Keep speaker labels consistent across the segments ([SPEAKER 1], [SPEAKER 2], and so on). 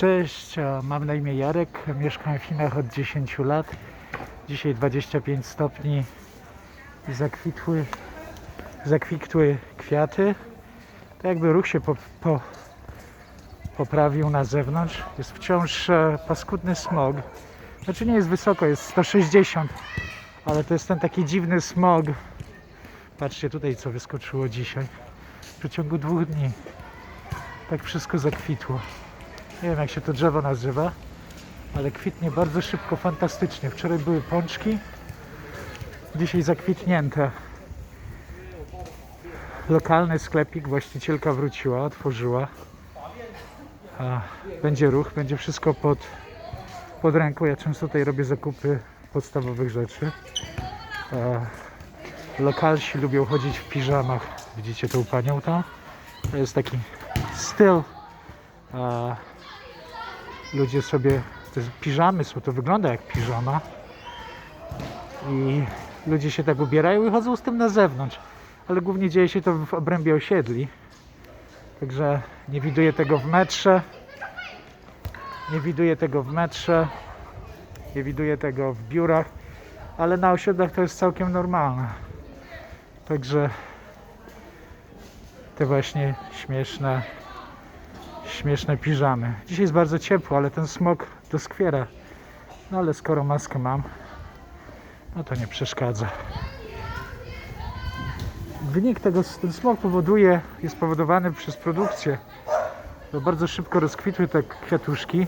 [SPEAKER 1] Cześć, mam na imię Jarek, mieszkam w Chinach od 10 lat. Dzisiaj 25 stopni i zakwitły, zakwitły kwiaty. Tak jakby ruch się po, po, poprawił na zewnątrz. Jest wciąż e, paskudny smog. Znaczy nie jest wysoko, jest 160, ale to jest ten taki dziwny smog. Patrzcie tutaj co wyskoczyło dzisiaj. W przeciągu dwóch dni. Tak wszystko zakwitło. Nie wiem jak się to drzewo nazywa, ale kwitnie bardzo szybko, fantastycznie. Wczoraj były pączki, dzisiaj zakwitnięte. Lokalny sklepik, właścicielka wróciła, otworzyła. A będzie ruch, będzie wszystko pod, pod ręką. Ja często tutaj robię zakupy podstawowych rzeczy. A lokalsi lubią chodzić w piżamach. Widzicie tą panią tam? To jest taki styl. A ludzie sobie, te piżamy są, to wygląda jak piżama. I ludzie się tak ubierają i chodzą z tym na zewnątrz, ale głównie dzieje się to w obrębie osiedli, także nie widuję tego w metrze, nie widuję tego w metrze, nie widuję tego w biurach, ale na osiedlach to jest całkiem normalne, także te właśnie śmieszne śmieszne piżamy. Dzisiaj jest bardzo ciepło, ale ten smog doskwiera. No ale skoro maskę mam, no to nie przeszkadza. Wynik tego, ten smog powoduje, jest powodowany przez produkcję. Bo bardzo szybko rozkwitły te kwiatuszki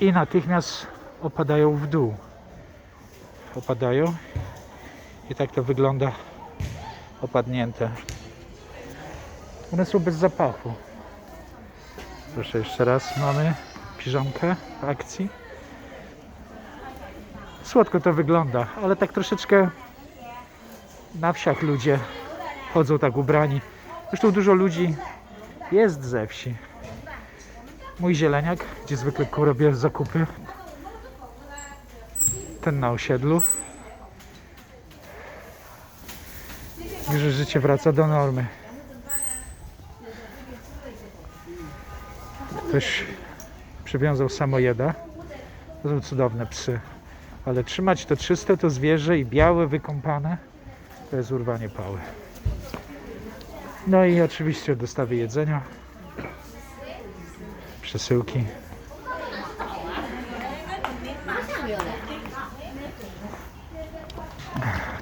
[SPEAKER 1] i natychmiast opadają w dół. Opadają i tak to wygląda opadnięte. One są bez zapachu. Proszę jeszcze raz, mamy piżamkę w akcji. Słodko to wygląda, ale tak troszeczkę na wsiach ludzie chodzą tak ubrani. Zresztą dużo ludzi jest ze wsi. Mój zieleniak, gdzie zwykle robię zakupy. Ten na osiedlu. Że życie wraca do normy. Ktoś przywiązał samojeda. To są cudowne psy. Ale trzymać to czyste, to zwierzę i białe, wykąpane, to jest urwanie pały. No i oczywiście dostawy jedzenia, przesyłki.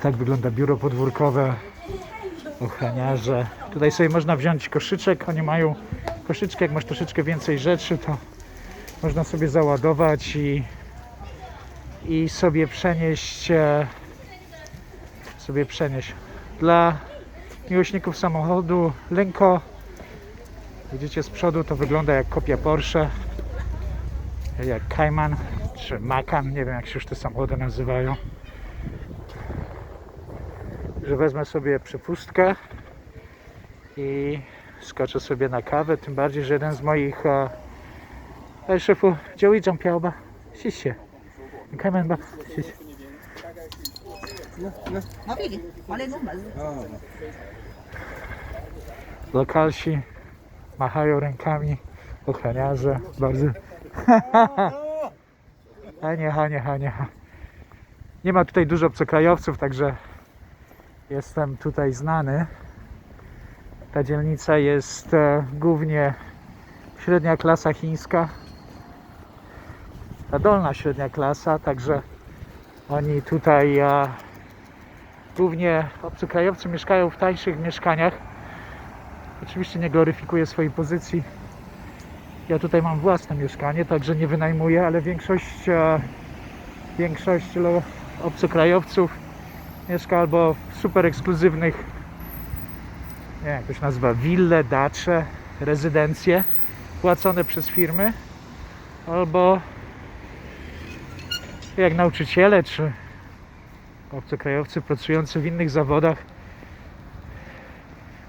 [SPEAKER 1] Tak wygląda biuro podwórkowe, ochroniarze. Tutaj sobie można wziąć koszyczek, oni mają koszyczkę, jak masz troszeczkę więcej rzeczy, to można sobie załadować i, i sobie przenieść e, sobie przenieść. Dla miłośników samochodu Lenko widzicie z przodu to wygląda jak kopia Porsche jak Cayman czy Macan, nie wiem jak się już te samochody nazywają że wezmę sobie przepustkę i skoczę sobie na kawę, tym bardziej, że jeden z moich e, e, szefów, Joey Jumpiałba, siście. Kamen ba, siście. Lokalsi machają rękami, ochroniarze, bardzo. A nie, ha, nie, ha, nie, ha. Nie ma tutaj dużo obcokrajowców, także jestem tutaj znany. Ta dzielnica jest e, głównie średnia klasa chińska. Ta dolna średnia klasa, także oni tutaj e, głównie obcokrajowcy mieszkają w tańszych mieszkaniach. Oczywiście nie gloryfikuję swojej pozycji. Ja tutaj mam własne mieszkanie, także nie wynajmuję, ale większość, e, większość obcokrajowców mieszka albo w super ekskluzywnych, nie wiem jak to się nazywa, wille, dacze, rezydencje płacone przez firmy, albo jak nauczyciele czy obcokrajowcy pracujący w innych zawodach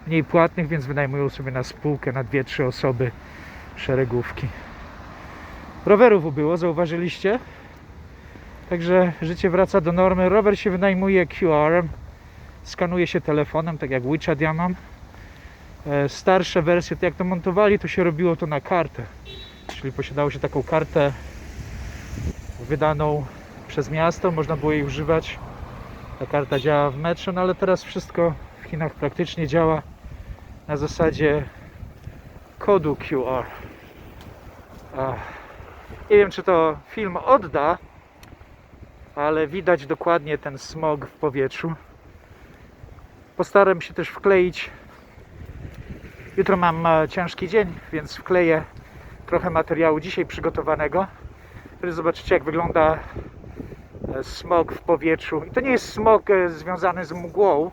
[SPEAKER 1] mniej płatnych, więc wynajmują sobie na spółkę na dwie, trzy osoby szeregówki. Rowerów ubyło, zauważyliście? Także życie wraca do normy. Rower się wynajmuje QR-em, skanuje się telefonem, tak jak WeChat ja mam. E, starsze wersje, to jak to montowali, to się robiło to na kartę. Czyli posiadało się taką kartę wydaną przez miasto, można było jej używać. Ta karta działa w metrze, no ale teraz wszystko w Chinach praktycznie działa na zasadzie kodu QR. A, nie wiem, czy to film odda, ale widać dokładnie ten smog w powietrzu. Postaram się też wkleić. Jutro mam e, ciężki dzień, więc wkleję trochę materiału dzisiaj przygotowanego. Wtedy zobaczycie, jak wygląda e, smog w powietrzu. I to nie jest smog e, związany z mgłą.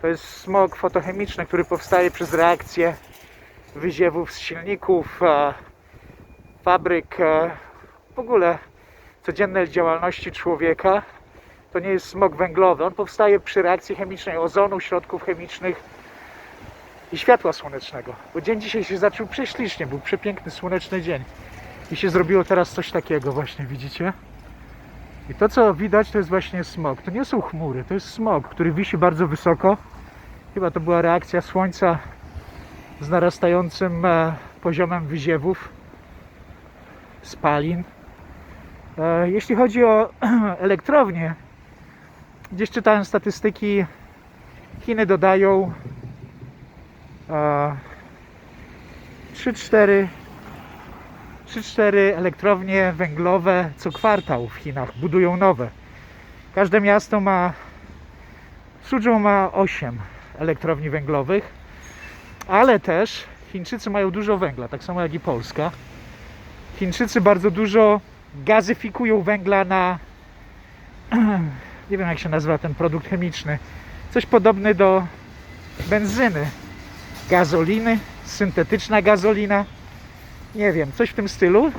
[SPEAKER 1] To jest smog fotochemiczny, który powstaje przez reakcję wyziewów z silników, fabryk, w ogóle codziennej działalności człowieka. To nie jest smog węglowy. On powstaje przy reakcji chemicznej ozonu, środków chemicznych i światła słonecznego. Bo dzień dzisiaj się zaczął prześlicznie, był przepiękny, słoneczny dzień. I się zrobiło teraz coś takiego właśnie, widzicie? I to co widać to jest właśnie smog. To nie są chmury, to jest smog, który wisi bardzo wysoko. Chyba to była reakcja słońca z narastającym e, poziomem wyziewów, spalin. E, Jeśli chodzi o elektrownie, gdzieś czytałem statystyki, Chiny dodają 3-4 3-4 elektrownie węglowe co kwartał w Chinach, budują nowe. Każde miasto ma, Suzhou ma 8 elektrowni węglowych, ale też Chińczycy mają dużo węgla, tak samo jak i Polska. Chińczycy bardzo dużo gazyfikują węgla na nie wiem jak się nazywa ten produkt chemiczny. Coś podobny do benzyny, gazoliny, syntetyczna gazolina. Nie wiem, coś w tym stylu.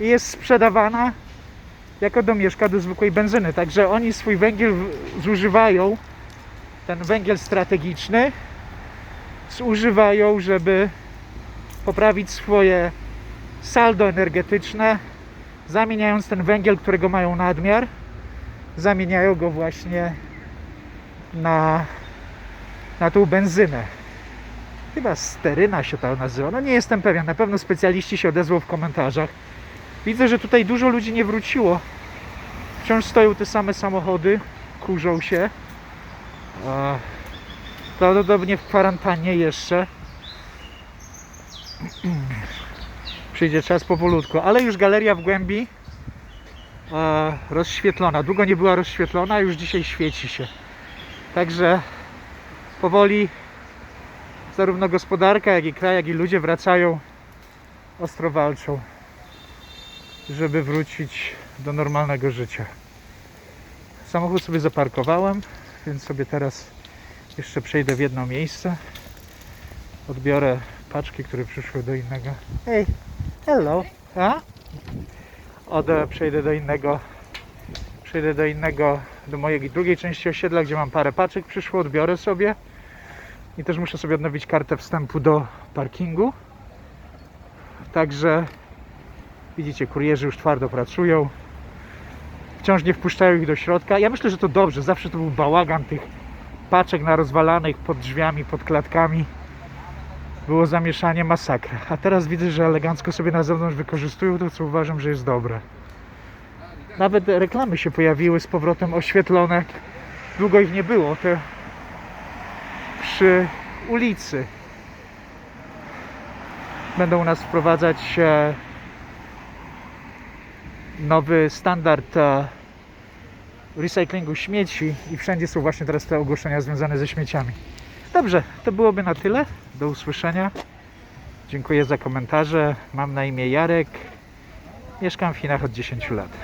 [SPEAKER 1] I jest sprzedawana jako domieszka do zwykłej benzyny. Także oni swój węgiel zużywają, ten węgiel strategiczny, zużywają, żeby poprawić swoje saldo energetyczne, zamieniając ten węgiel, którego mają nadmiar, zamieniają go właśnie na, na tą benzynę. Chyba steryna się to nazywa. No nie jestem pewien. Na pewno specjaliści się odezwą w komentarzach. Widzę, że tutaj dużo ludzi nie wróciło. Wciąż stoją te same samochody, kurzą się. Prawdopodobnie w kwarantannie jeszcze. Przyjdzie czas powolutku, ale już galeria w głębi rozświetlona. Długo nie była rozświetlona, już dzisiaj świeci się. Także powoli zarówno gospodarka, jak i kraj, jak i ludzie wracają, ostro walczą, żeby wrócić do normalnego życia. Samochód sobie zaparkowałem, więc sobie teraz jeszcze przejdę w jedno miejsce. Odbiorę paczki, które przyszły do innego. Hej, hello. A? Od, przejdę do innego, przejdę do innego, do mojej drugiej części osiedla, gdzie mam parę paczek przyszło, odbiorę sobie. I też muszę sobie odnowić kartę wstępu do parkingu. Także widzicie, kurierzy już twardo pracują. Wciąż nie wpuszczają ich do środka. Ja myślę, że to dobrze. Zawsze to był bałagan tych paczek na rozwalanych pod drzwiami, pod klatkami. Było zamieszanie, masakra. A teraz widzę, że elegancko sobie na zewnątrz wykorzystują to, co uważam, że jest dobre. Nawet reklamy się pojawiły z powrotem oświetlone. Długo ich nie było. Te przy ulicy. Będą u nas wprowadzać nowy standard e, recyklingu śmieci i wszędzie są właśnie teraz te ogłoszenia związane ze śmieciami. Dobrze, to byłoby na tyle. Do usłyszenia. Dziękuję za komentarze. Mam na imię Jarek. Mieszkam w Chinach od 10 lat.